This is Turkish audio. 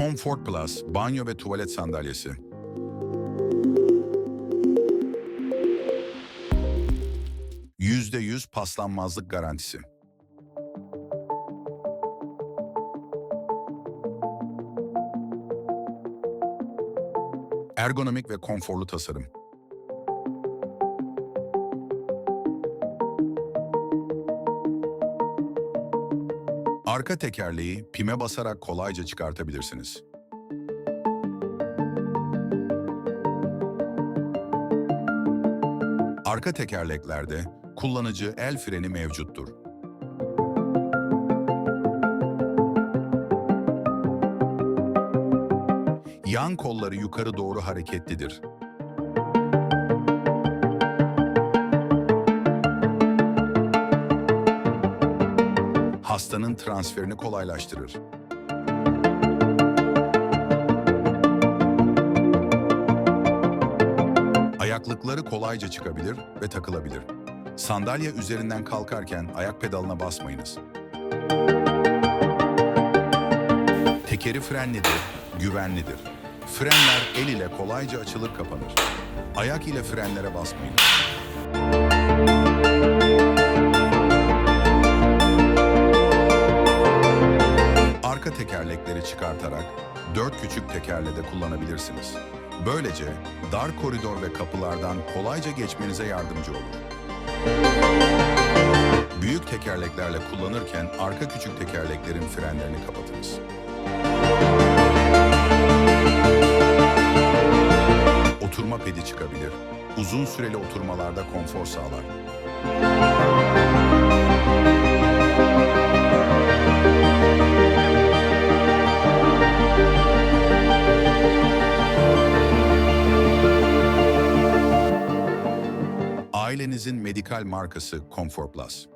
Comfort Plus banyo ve tuvalet sandalyesi. %100 paslanmazlık garantisi. Ergonomik ve konforlu tasarım. Arka tekerleği pime basarak kolayca çıkartabilirsiniz. Arka tekerleklerde kullanıcı el freni mevcuttur. Yan kolları yukarı doğru hareketlidir. Hastanın transferini kolaylaştırır. Ayaklıkları kolayca çıkabilir ve takılabilir. Sandalye üzerinden kalkarken ayak pedalına basmayınız. Tekeri frenlidir, güvenlidir. Frenler el ile kolayca açılır kapanır. Ayak ile frenlere basmayınız. Arka tekerlekleri çıkartarak dört küçük tekerle de kullanabilirsiniz. Böylece dar koridor ve kapılardan kolayca geçmenize yardımcı olur. Büyük tekerleklerle kullanırken arka küçük tekerleklerin frenlerini kapatınız. Oturma pedi çıkabilir. Uzun süreli oturmalarda konfor sağlar. Ailenizin medikal markası Comfort Plus.